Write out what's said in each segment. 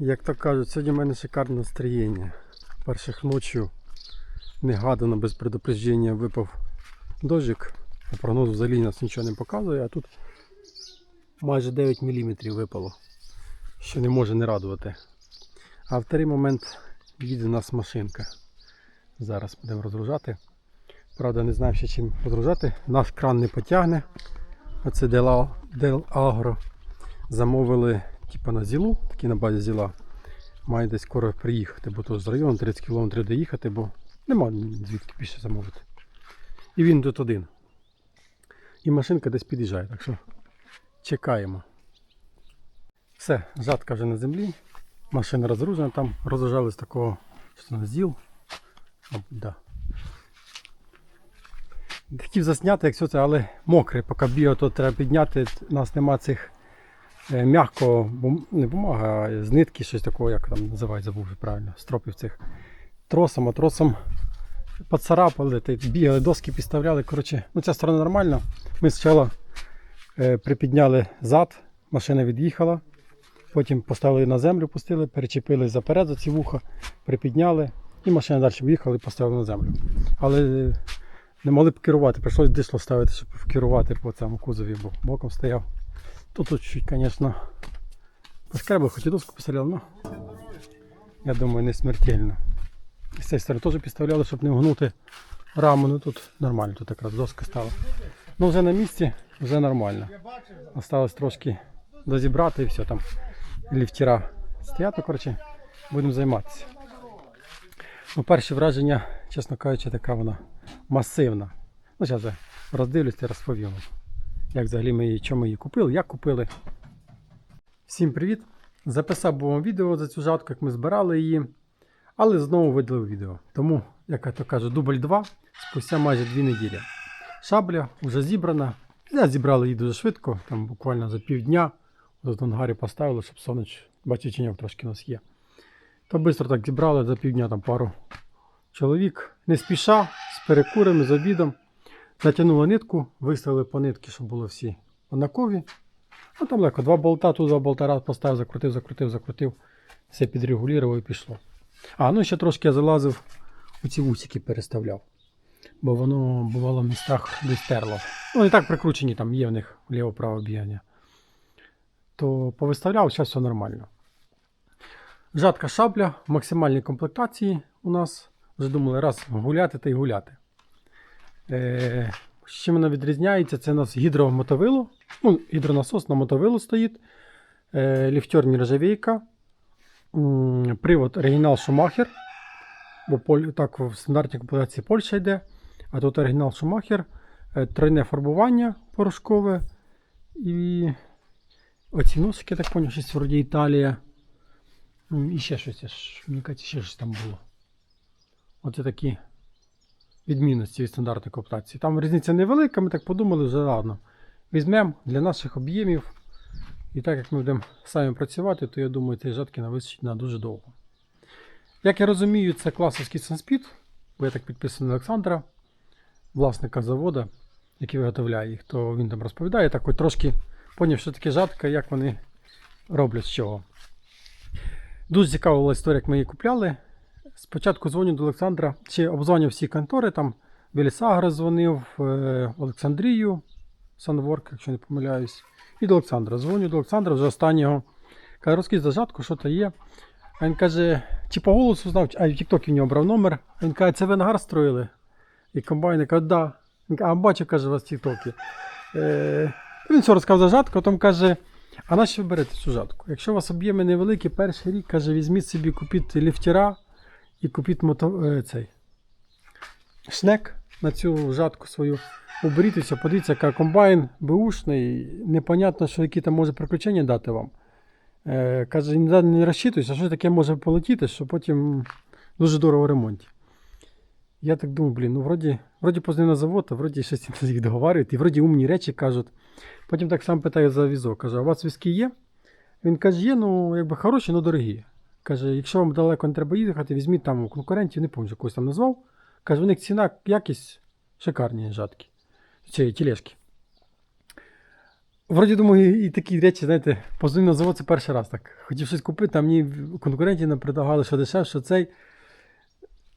Як то кажуть, сьогодні в мене шикарне настроєння. Перших ночі негадано без предупреждення випав дощик. По прогнозу взагалі нас нічого не показує, а тут майже 9 мм випало, що не може не радувати. А в той момент їде нас машинка. Зараз будемо розгружати. Правда, не знаю ще чим розгружати. Наш кран не потягне. Оце Del Agro. Замовили типу, на зілу, такі на базі зіла. Має десь скоро приїхати, бо то з району 30 км доїхати, бо нема звідки більше замовити. І він тут один. І машинка десь під'їжджає, так що чекаємо. Все, жатка вже на землі. Машина розгружена, там розгружали з такого що на зіл. Мабуть, да. Хотів засняти, як все це, але мокре, поки біо, то треба підняти. У нас нема цих е, м'якого, бум- не бумага, а з нитки, щось такого, як там називають, забув правильно, стропів цих. Тросом, а тросом поцарапали, бігали, доски підставляли. Коротше, ну ця сторона нормальна. Ми спочатку е, припідняли зад, машина від'їхала. Потім поставили на землю, пустили, перечепили заперед за ці вуха, припідняли і машина далі виїхала і поставили на землю. Але е, не могли б керувати, прийшлось дишло ставити, щоб керувати по цьому кузові, бо боком стояв. Тут тут чуть, звісно, поскребли, хоч і доску постріляли, ну я думаю, не смертельно. І з цієї сторони теж підставляли, щоб не вгнути раму. Ну тут нормально, тут якраз доска стала. Ну вже на місці, вже нормально. Осталось трошки дозібрати і все там. Ліфтера стоять, ну, коротше, будемо займатися. Ну, перші враження, чесно кажучи, така вона масивна. Ну, зараз роздивлюсь і розповім. Як взагалі ми її, чому її купили, як купили. Всім привіт! Записав був вам відео за цю жатку, як ми збирали її, але знову видалив відео. Тому, як я то кажу, дубль 2 спустя майже 2 неділі. Шабля вже зібрана. Я зібрали її дуже швидко, там буквально за півдня. В ангарі поставили, щоб сонич, бачу, чиняк трошки у нас є. То швидко так зібрали за півдня там пару чоловік. Не спіша, з перекурами, з обідом. Натягнули нитку, виставили по нитки, щоб були всі однакові. Ну там легко, два болта, тут два болта раз поставив, закрутив, закрутив, закрутив. Все підрегулював і пішло. А, ну ще трошки я залазив, у ці вусики переставляв. Бо воно бувало в містах десь терло. Ну і так прикручені, там є в них ліво-право бігання. То повиставляв, зараз все нормально. Жатка шабля в максимальній комплектації у нас. Вже думали, раз гуляти та й гуляти. Е, з чим вона відрізняється? Це у нас гідромотовило. Ну, гідронасос на мотовилу стоїть. Е, ліфтер нержавійка. Привод оригінал Шумахер. Бо так в стандартній комплектації Польща йде. А тут оригінал Шумахер. Е, Тройне фарбування порошкове. І оці носики, я так поняв, щось вроді Італія. І ще щось, мені кажеться, ще щось там було. Оце такі відмінності від стандартної комплектації. Там різниця невелика, ми так подумали, вже ладно. Візьмемо для наших об'ємів. І так як ми будемо самі працювати, то я думаю, цієї жатки нам на дуже довго. Як я розумію, це класовський Sunspid, бо я так підписаний Олександра, власника заводу, який виготовляє їх, то він там розповідає. Так от трошки поняв, що таке жатка, як вони роблять з чого. Дуже цікава була історія, як ми її купляли. Спочатку дзвоню до Олександра, чи обзвонив всі контори, там Велісагра дзвонив, е, Олександрію, Санворк, якщо не помиляюсь, і до Олександра. Дзвоню до Олександра вже останнього. Каже, розкажи за жатку, що то є. А він каже, чи по голосу знав, а в Тіктокі в нього брав номер. А Він каже, це ви ангар строїли. І комбайн каже, да. Він каже, а бачу, каже, у вас в Тіктокі. Е, він все розказав за жатку, потім каже, а на що ви берете цю жатку? Якщо у вас об'єми невеликі, перший рік, каже, візьміть собі, купіть ліфтера і купіть мото, е, цей шнек на цю жатку свою. Уберіть подивіться, яка комбайн беушний, непонятно, що які там може приключення дати вам. Е, каже, ніде не розчитуйся, що таке може полетіти, що потім дуже дорого в ремонті. Я так думаю, блін, ну вроді, вроді позвонив на завод, а вроді щось їх договарюють, і вроді умні речі кажуть. Потім так сам питаю за візок. Каже, а у вас візки є? Він каже, є, ну якби хороші, але дорогі. Каже, якщо вам далеко не треба їхати, візьміть там у конкурентів, не пам'ятаю, когось там назвав. Каже, у них ціна, якість шикарні жатки. Цієї тілешки. Вроді думаю, і такі речі, знаєте, позвонив на завод це перший раз так. Хотів щось купити, а мені конкурентів не предлагали, що дешевше що цей.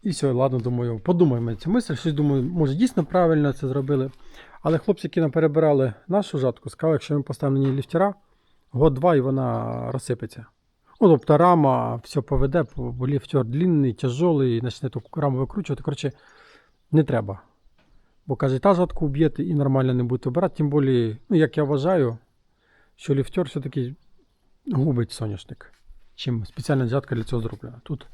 І все, ладно, думаю, подумаємо цю мисль, щось думаю, може дійсно правильно це зробили. Але хлопці, які нам перебирали нашу жатку, сказали, якщо ми поставимо на ній ліфтера, год-два і вона розсипеться. Ну, тобто рама все поведе, бо ліфтер длинний, тяжелий, і почне ту раму викручувати. Коротше, не треба. Бо каже, та жатку вб'єте і нормально не будете обирати. Тим більше, ну, як я вважаю, що ліфтер все-таки губить соняшник. Чим спеціальна жатка для цього зроблена. Тут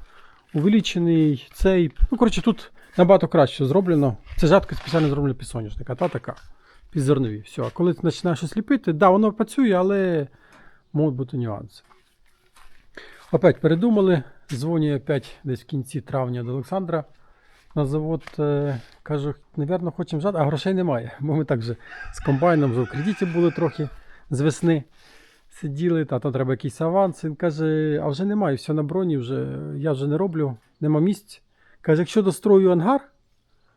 увеличений цей. Ну, коротше, тут набагато краще зроблено. Це жатка спеціально зроблена під соняшник, а та така під зернові. Все. А коли ти починаєш щось ліпити, да, воно працює, але можуть бути нюанси. Опять передумали. Дзвоню опять десь в кінці травня до Олександра на завод. Е, кажу, напевно, хочемо жати, а грошей немає. Бо ми так же з комбайном вже в кредиті були трохи з весни. Сиділи, та то треба якийсь аванс. Він каже, а вже немає, все на броні, вже, я вже не роблю, нема місць. Каже, якщо дострою ангар,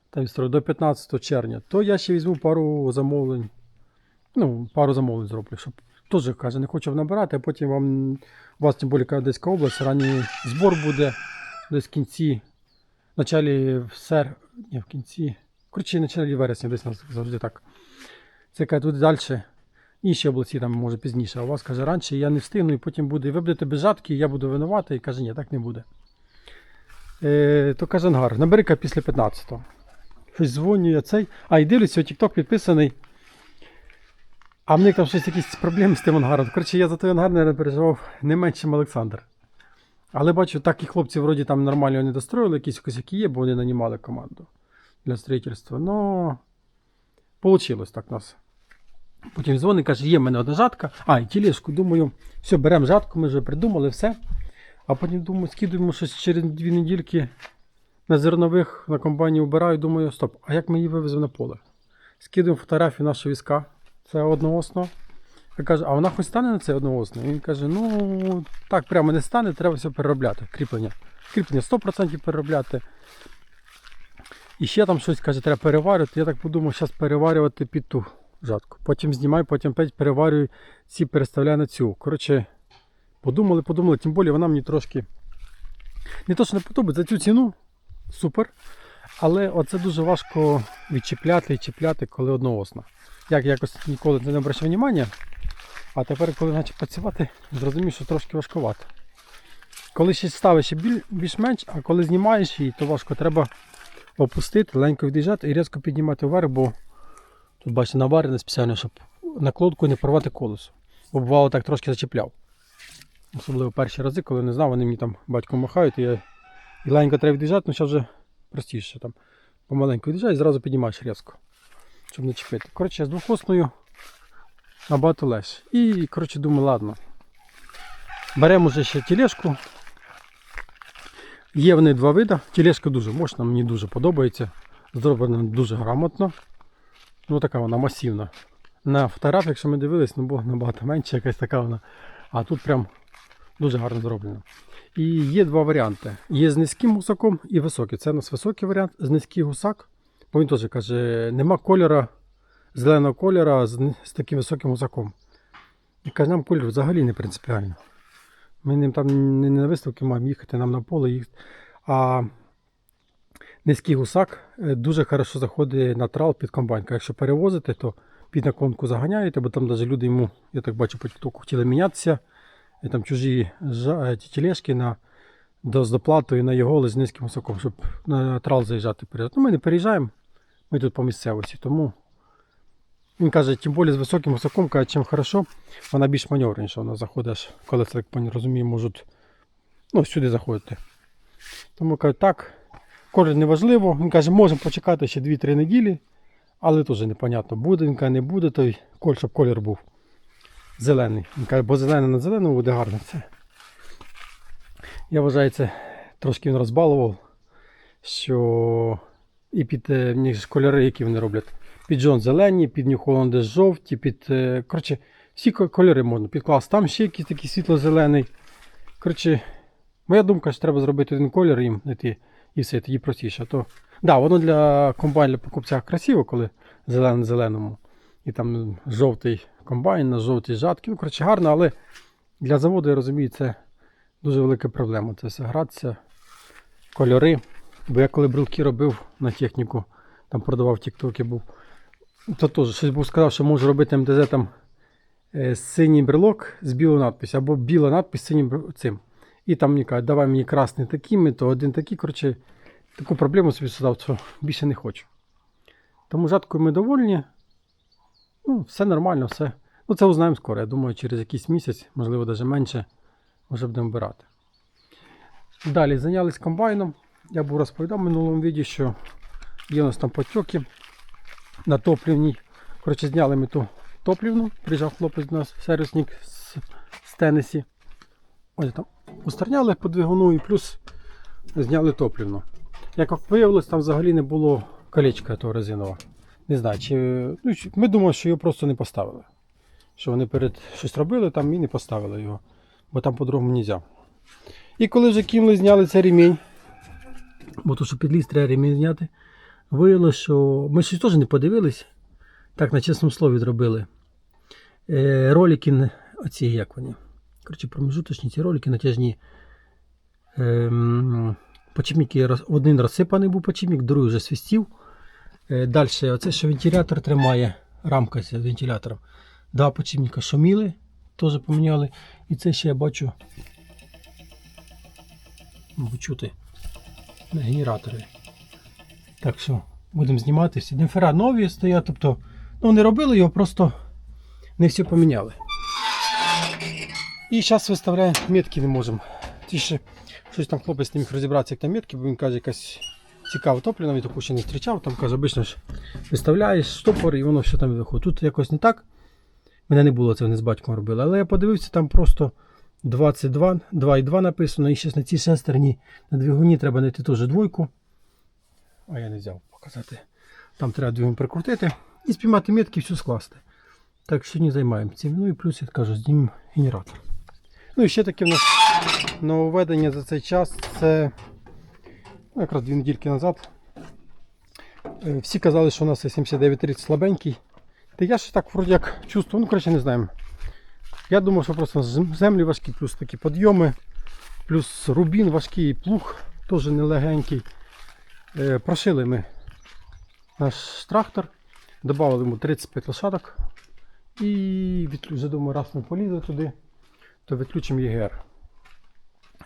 там строю до 15 червня, то я ще візьму пару замовлень. Ну, пару замовлень зроблю, щоб теж каже, не хочу набирати, а потім вам у вас тим більше Одеська область, ранній збор буде десь в кінці, в началі сер, ні, в кінці, коротше, в началі вересня, десь нас завжди так. Це каже, тут далі. Інші області там може пізніше, а у вас каже раніше, я не встигну, і потім буде. Ви будете без жатки, я буду винуватий. І каже, ні, так не буде. Е, то каже Ангар, набери-ка після 15-го. Щось дзвоню я цей. А, і дивлюся, TikTok підписаний. А в них там щось якісь проблеми з тим ангаром. Коротше, я за той ангар не переживав не менше, ніж Олександр. Але бачу, так і хлопці вроді там нормально не достроїли, якісь косяки є, бо вони нанімали команду для строїтельства. Ну, вийшло так у нас. Потім дзвонить, каже, є в мене одна жатка. А, і тілешку, думаю, все, беремо жатку, ми вже придумали все. А потім думаю, скидуємо щось через дві недільки на зернових на комбайні вбираю, думаю, стоп, а як ми її вивеземо на поле? Скидуємо фотографію нашого візка, це одноосно. Я кажу, а вона хоч стане на це одноосно? Він каже, ну так прямо не стане, треба все переробляти. Кріплення. Кріплення 100% переробляти. І ще там щось каже, треба переварювати. Я так подумав, зараз переварювати під ту жатку. Потім знімаю, потім опять переварюю ці переставляю на цю. Коротше, подумали, подумали, тим більше вона мені трошки. Не то, що не подобається, за цю ціну супер. Але оце дуже важко відчіпляти і чіпляти, коли одноосна. Як якось ніколи не обращав увагу, а тепер, коли почав працювати, зрозумів, що трошки важкувато. Коли ще ставиш більш-менш, а коли знімаєш її, то важко. Треба опустити, легенько від'їжджати і різко піднімати вверх, бо Тут бачите, наварене спеціально, щоб накладку не порвати колесо. Бо бувало так трошки зачіпляв. Особливо перші рази, коли не знав, вони мені там батько махають, і я і легенько треба від'їжджати, ну зараз вже простіше. там. Помаленьку від'їжджаєш і зразу піднімаєш різко, щоб не чіпити. Коротше, з двохосною набагато легше. І коротше, думаю, ладно. Беремо вже ще тілешку. Є вони два види. Тілешка дуже мощна, мені дуже подобається. Зроблена дуже грамотно. Ну така вона масивна. На фотографіях, якщо ми дивились, ну було набагато менше, якась така вона. А тут прям дуже гарно зроблено. І є два варіанти. Є з низьким гусаком і високий. Це у нас високий варіант, з низький гусак. Бо він теж каже, нема кольора, зеленого кольора з, з таким високим гусаком. І каже, нам кольор взагалі не принципіально. Ми ним там не на виставки маємо їхати, нам на поле їхати. А низький гусак е, дуже хорошо заходить на трал під комбайн. Якщо перевозити, то під наклонку заганяєте, бо там навіть люди йому, я так бачу, по тіктоку хотіли мінятися. І там чужі е, ті тележки на, з доплатою на його але з низьким гусаком, щоб на трал заїжджати. Ну, ми не переїжджаємо, ми тут по місцевості. Тому він каже, тим більше з високим гусаком, каже, чим хорошо, вона більш маневреніша, вона заходить, коли це так пані розумію, можуть ну, сюди заходити. Тому каже, так, Колір не важливо. Він каже, можемо почекати ще 2-3 неділі, але теж непонятно, буде він каже, не буде, той коль, щоб колір був зелений. Він каже, бо зелене на зеленому буде гарно це. Я вважаю, це трошки він розбалував, що і під е, в них ж кольори, які вони роблять. Під Джон зелені, під Holland жовті, під. е, Коротше, всі кольори можна підкласти. Там ще якийсь такий світло-зелений. Коротше, моя думка, що треба зробити один колір їм знайти і все, тоді простіше. То, да, воно для комбайн для покупця красиво, коли зелене зеленому. І там жовтий комбайн на жовтій жатки. Ну, коротше, гарно, але для заводу, я розумію, це дуже велика проблема. Це все гратися, кольори. Бо я коли брелки робив на техніку, там продавав тіктоки був, то теж щось був сказав, що можу робити МТЗ там е, синій брелок з білою надписю, або біла надпись з синім цим. І там мені кажуть, давай мені красний такими, то один такий. Коротше, таку проблему собі создав, що більше не хочу. Тому жаткою ми довольні. Ну, все нормально, все. Ну, це узнаємо скоро. Я думаю, через якийсь місяць, можливо, навіть менше, вже будемо вбирати. Далі зайнялись комбайном. Я був розповідав в минулому відео, що є у нас там потьоки на топлівній. Коротше, зняли ми ту топлівну. Приїжджав хлопець до нас, сервісник з, з Теннесі. Ось там устраняли по двигуну і плюс зняли топлівну. Як виявилось, там взагалі не було колечка того резинового. Не знаю, чи. Ну, ми думали, що його просто не поставили. Що вони перед щось робили там і не поставили його. Бо там по-другому не можна. І коли вже кинули, зняли цей ремінь. Бо то, що підліз, треба ремінь. Виявилося, що ми щось теж не подивились. Так, на чесному слові зробили. Е, ролики, оці як вони. Коротше, промежуточні ці ролики натяжні. Ем, почіпники один розсипаний був почіпник, другий вже свистів. Е, Далі, оце, що вентилятор тримає, рамка з вентилятором. Два почіпника шуміли, теж поміняли. І це ще я бачу. Чути на генератори. Так що будемо знімати всі. Нові стоять, тобто, ну не робили його, просто не все поміняли. І зараз виставляємо метки не можемо. Ті ще щось там хлопець не міг розібратися, як там метки, бо він каже, якась цікава топліна, він таку ще не зустрічав. Там каже, обично ж виставляєш штопор і воно все там виходить. Тут якось не так. Мене не було, це вони з батьком робили. Але я подивився, там просто 22, 2,2 написано. І ще на цій шестерні на двигуні треба знайти теж двойку. А я не взяв показати. Там треба двигун прикрутити і спіймати метки і все скласти. Так що не займаємося цим. Ну і плюс, я кажу, знімемо генератор. Ну і ще таке в нас нововведення за цей час. Це якраз дві недільки назад. Е, Всі казали, що у нас 7930 слабенький. Та я ж так вроді як чувствую, ну коротше не знаємо. Я думав, що просто землі важкі, плюс такі підйоми, плюс рубін важкий, плуг теж нелегенький. Е, Прошили ми наш трактор, додали йому 35 лошадок. І відклю- вже думаю, раз ми полізли туди, то відключимо ЄГР.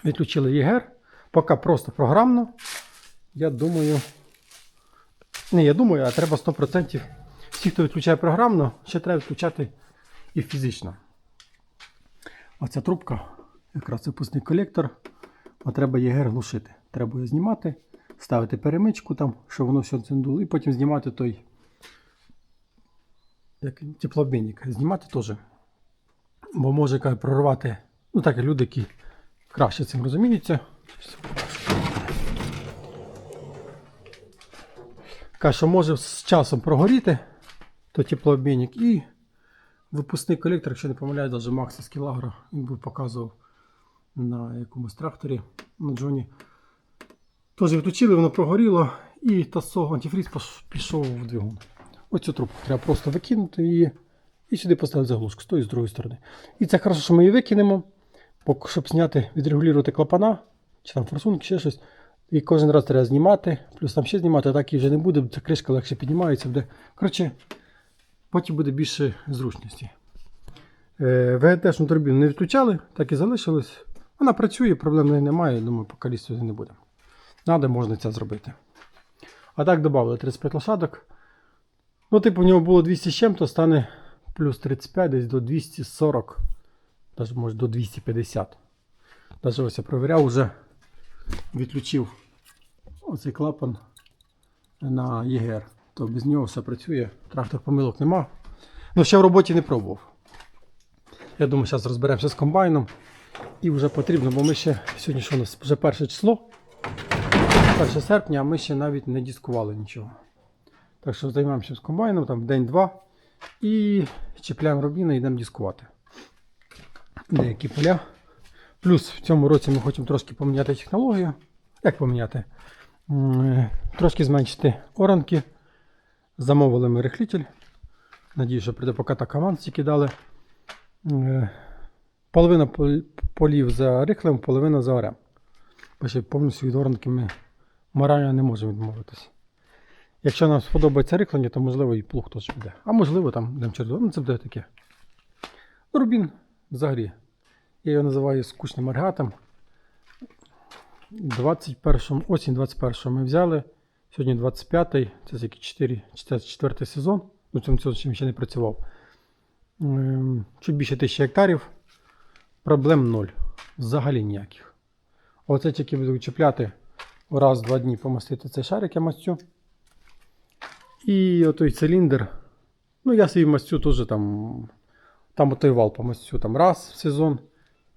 Відключили ЄГР. Поки просто програмно. Я думаю. Не, я думаю, а треба 100%. Всі, хто відключає програмно, ще треба відключати і фізично. Оця трубка, якраз випускний колектор. А треба ЄГР глушити. Треба його знімати, ставити перемичку там, щоб воно все це не дуло, і потім знімати той як теплообмінник. Знімати теж. Бо може каже, прорвати. Ну так, люди, які краще цим розуміються. Каже, що може з часом прогоріти, то теплообмінник і випускний колектор, якщо не помиляю, навіть Макс із Кілагра, він би показував на якомусь тракторі на Джоні. Теж відключили, воно прогоріло, і тасо антифріз пішов в двигун. Оцю трубку треба просто викинути її і сюди поставити заглушку з тої з другої сторони. І це хорошо, що ми її викинемо, щоб зняти, відрегулювати клапана, чи там форсунки, ще щось. І кожен раз треба знімати, плюс там ще знімати, а так і вже не буде, ця кришка легше піднімається. Буде. Коротше, потім буде більше зручності. Е, ВГТшну турбіну не відключали, так і залишилось. Вона працює, проблем немає, думаю, поки лізти не буде. Надо, можна це зробити. А так додали 35 лошадок. Ну, типу, в нього було 200 з чим-то, стане плюс 35 десь до 240, навіть може до 250. Навіть ось я провіряв, вже відключив оцей клапан на ЄГР. То без нього все працює. Трактор помилок нема. Ну, ще в роботі не пробував. Я думаю, зараз розберемося з комбайном. І вже потрібно, бо ми ще сьогодні що у нас вже перше число. 1 серпня, а ми ще навіть не дискували нічого. Так що займаємося з комбайном, там день-два. І чіпляємо робіна і йдемо дискувати. Деякі поля. Плюс в цьому році ми хочемо трошки поміняти технологію. Як поміняти? Е, Трошки зменшити оранки. Замовили ми рихлитель. Надію, що прийде поки так команд тільки дали. Е, Половина полів за рихлем, половина за орем. Бо повністю від оранки ми морально не можемо відмовитися. Якщо нам сподобається рихлення, то можливо і плуг теж буде. А можливо там демчердо. Ну це буде таке. Рубін взагалі. Я його називаю скучним аргатом. 21 осінь 21 ми взяли. Сьогодні 25-й, це тільки 4, 4 сезон. Ну, цим цим ще не працював. Ем, Чуть більше тисячі гектарів. Проблем ноль. Взагалі ніяких. Оце тільки буду чіпляти раз-два дні помастити цей шарик я мастю. І отой циліндр. Ну, я свій мастю теж там. Там отой вал помастю там раз в сезон.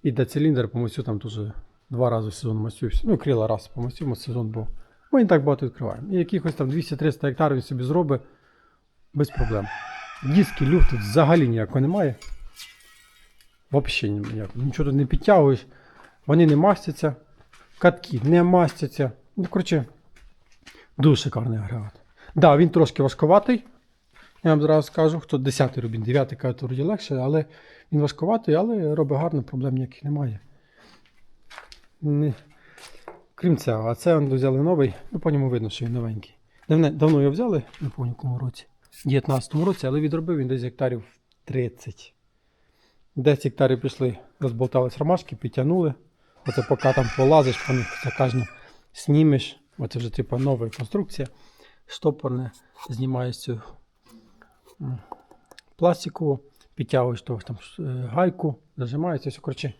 І де циліндр помастю там теж два рази в сезон мастю. Ну, крила раз помастю сезон був. Ми не так багато відкриваємо. І якихось там 200-300 гектарів він собі зробить без проблем. Диски, люфту взагалі ніякого немає. Взагалі ніякого. Нічого тут не підтягуєш. Вони не мастяться. Катки не мастяться. Ну, коротше, дуже шикарний агрегат. Так, да, він трошки важковатий. Я вам зразу скажу, хто 10-й рубін, 9-й каже, то вроді легше, але він важковатий, але робить гарно, проблем ніяких немає. Не... Крім цього, а це взяли новий, ну по ньому видно, що він новенький. Давно його взяли, не в якому році. В 19-му році, але відробив він десь гектарів 30. 10 гектарів пішли, розболтались ромашки, підтягнули. Оце поки там полазиш, по них кожну знімеш. Оце вже типу нова конструкція. Штопорне, знімаєш цю пластикову, підтягуєш там, е, гайку, зажимається, все коротше.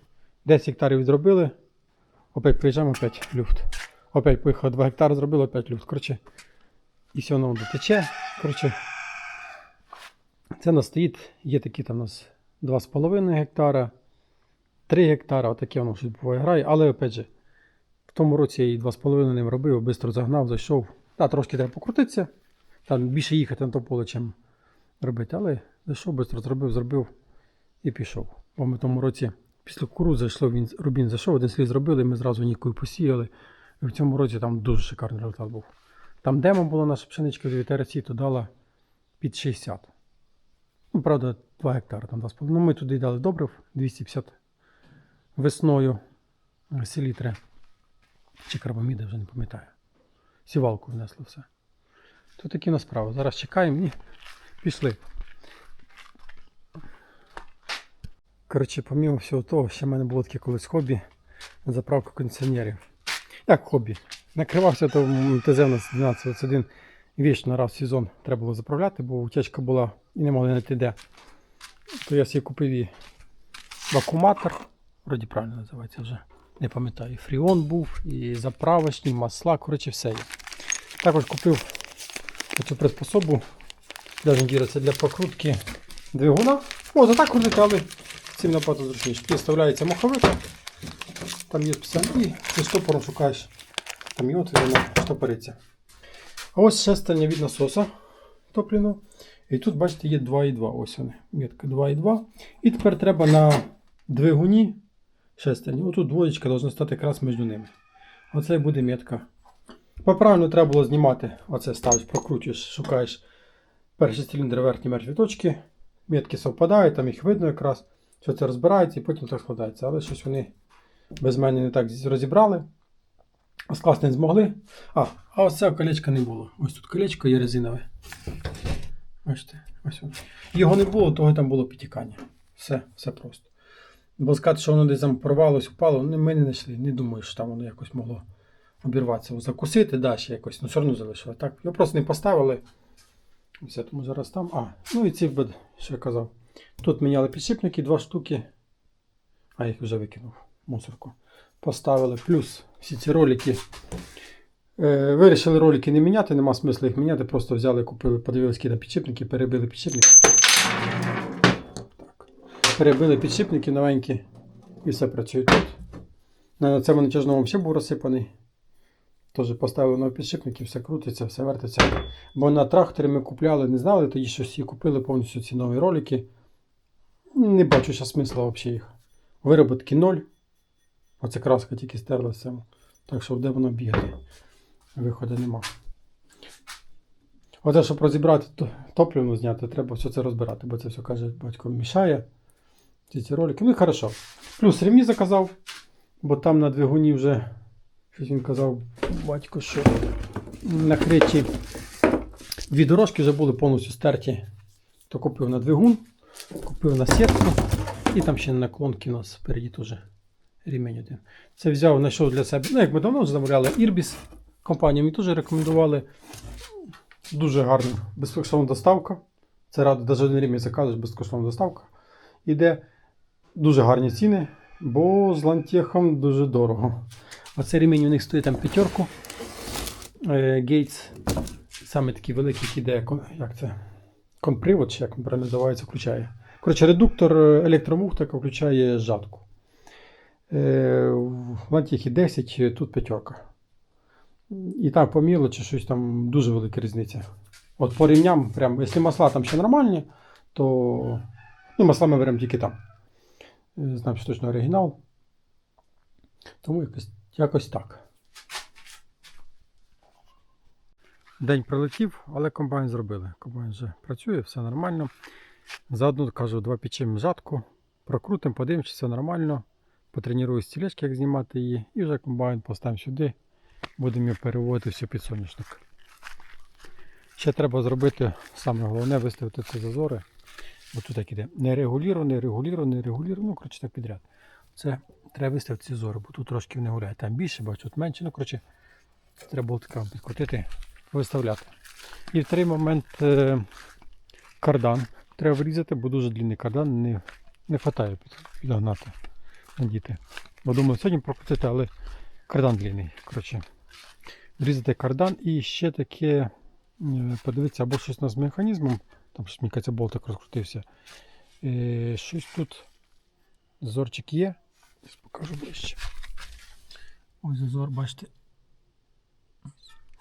10 гектарів відробили. Опять приїжджаємо, опять люфт. Опять поїхав 2 гектари, зробили, опять люфт. Коротше, і все воно дотече. Коротше, це у нас стоїть, є такі там у нас 2,5 гектара, 3 гектара, отаке воно щось буває грає, але опять же, в тому році я її 2,5 ним робив, швидко загнав, зайшов. Та, трошки треба покрутитися, там більше їхати на то поле, чим робити, але зайшов, швидко зробив, зробив і пішов. Бо ми в тому році після кукурудзи зайшло, він, Рубін зайшов, один слід зробили, ми зразу нікою посіяли. І в цьому році там дуже шикарний результат був. Там демо була наша пшеничка з ветераці, то дала під 60. Ну, правда, 2 гектари, там 2,5. Ну, ми туди дали добрив 250 весною селітри. Чи карбаміди, вже не пам'ятаю. Сівалку внесли все. То такі у справи. Зараз чекаємо і пішли. Коротше, помимо всього того, ще в мене було таке колись хобі заправка кондиціонерів. Як хобі? Накривався то МТЗ у нас 1221 вічно раз в сезон треба було заправляти, бо утечка була і не могли знайти де. То я собі купив і вакууматор, вроді правильно називається вже. Не пам'ятаю, і фріон був, і заправочні, масла, коротше, все є. Також купив цю приспособу для це для прокрутки двигуна. Можна так крутити, але цим набагато зручніше. Тут вставляється маховик, там є спеціально, і ти штопором шукаєш там його, і воно штопориться. А ось шестерня від насоса топливного. І тут, бачите, є 2,2. Ось вони. Метка 2,2. І тепер треба на двигуні шестерні. Отут двоєчка повинна стати якраз між ними. Оце і буде метка. Поправильно треба було знімати. Оце ставиш, прокручуєш, шукаєш перший циліндр верхні мертві точки. Метки совпадають, там їх видно якраз. Все це розбирається і потім так складається. Але щось вони без мене не так розібрали. Скласти не змогли. А, а ось цього колечка не було. Ось тут колечко є резинове. Бачите, ось воно. Його не було, того там було підтікання. Все, все просто. Бо сказати, що воно десь там порвалось, впало, ми не знайшли. Не думаю, що там воно якось могло обірватися. Закусити, да, ще якось, ну все одно залишили. Так, його просто не поставили. Все, тому зараз там. А, ну і ці, що я казав. Тут міняли підшипники, два штуки. А їх вже викинув. Мусорку. Поставили. Плюс всі ці ролики. Е, вирішили ролики не міняти, нема смисла їх міняти. Просто взяли, купили, подивилися які на підшипники, перебили підшипники. Так. Перебили підшипники новенькі. І все працює тут. На цьому натяжному взагалі був розсипаний. Теж поставили нові підшипники, все крутиться, все вертиться. Бо на тракторі ми купляли, не знали, тоді щось і купили повністю ці нові ролики. Не бачу зараз смисла взагалі їх. Вироботки ноль. Оце краска тільки стерлася. Так що де воно бігати? Виходу нема. Оце, щоб розібрати то- топливну зняти, треба все це розбирати, бо це все каже, батько мішає. Ці ці ролики. Ну і хорошо. Плюс ремні заказав, бо там на двигуні вже щось він казав, батько, що накриті дві дорожки вже були повністю стерті. То купив на двигун, купив на сітку, і там ще наклонки у нас впереді теж ремень один. Це взяв, знайшов для себе. Ну, як ми давно вже замовляли, Ірбіс. Компанія мені теж рекомендували. Дуже гарна безкоштовна доставка. Це радо, навіть один ремінь заказуєш, безкоштовна доставка. Іде дуже гарні ціни, бо з лантехом дуже дорого. Оцей ремінь у них стоїть там п'ятерку. Е, Гейтс. Саме такий великий, йде, як це? Конпривод, чи як він правильно називається, включає. Коротше, редуктор е, електромух включає жатку. Е, в лантехі 10, тут п'ятерка. І там по мілочі щось там дуже велика різниця. От по рівням, прям, якщо масла там ще нормальні, то ну, масла ми беремо тільки там. Е, Знаю, що точно оригінал. Тому якось, якось так. День прилетів, але комбайн зробили. Комбайн вже працює, все нормально. Заодно кажу, два печемо жатку, прокрутимо, подивимося, все нормально. Потренірую стілечки, як знімати її, і вже комбайн поставимо сюди. Будемо його переводити все під соняшник. Ще треба зробити, саме головне, виставити ці зазори. Ось тут так іде. Нерегулірований, регулірований, регулірований, ну, коротше, так підряд. Це треба виставити ці зори, бо тут трошки вони гуляють. Там більше, бачу, тут менше. Ну, коротше, треба було така підкрутити, виставляти. І в той момент е, кардан треба врізати, бо дуже длинний кардан не, не вистачає під, підогнати, надіти. Бо думаю, сьогодні прокрутити, але кардан длинний. Коротше, врізати кардан і ще таке е, подивитися або щось з механізмом, там щось мені кажеться, болтик розкрутився. Е, щось тут зазорчик є. Зараз покажу ближче. Ось зазор, бачите.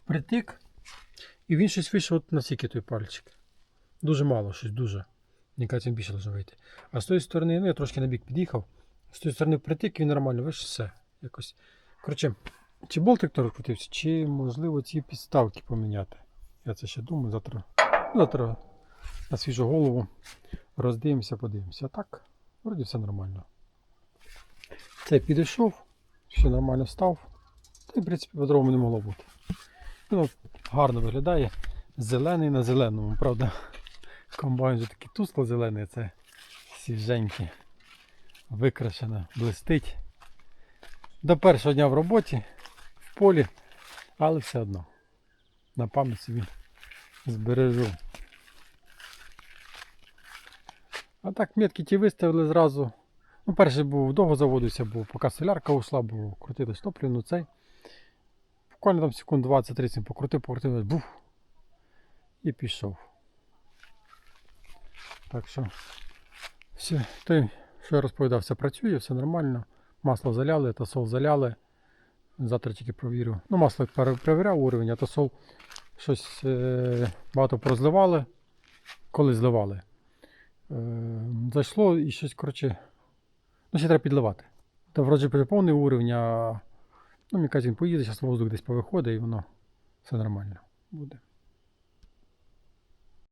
Впритик. І він щось вийшов от настільки той пальчик. Дуже мало, щось дуже. Мені кажеться, він більше должен вийти. А з тої сторони, ну я трошки на бік під'їхав. З тої сторони впритик він нормально, вийшов все. Якось. Коротше, чи болтик то розкрутився, чи можливо ці підставки поміняти. Я це ще думаю, завтра. Завтра на свіжу голову роздивимося, подивимося. А так, вроді все нормально. Це підійшов, все нормально став. Та й, в принципі, по-другому не могло бути. Ну, гарно виглядає. Зелений на зеленому, правда. Комбайн вже такий тускло зелений, це свіженький, викрашено, блистить. До першого дня в роботі, в полі, але все одно. На пам'ять собі збережу. А так метки ті виставили зразу. Ну, перший був довго заводився, був, поки солярка ушла, бо крутили топливну цей. Буквально там секунд 20-30 покрутив, покрутив, буф. І пішов. Так що все, те, що я розповідав, все працює, все нормально. Масло заляли, тосол заляли. Завтра тільки провірю. Ну, масло пере- перевіряв уровень, а тосол щось е, багато прозливали, коли зливали. Е, зайшло і щось, коротше, ну, ще треба підливати. Та вроді повний уровень, а ну, мені кажуть, він поїде, зараз воздух десь повиходить і воно все нормально буде.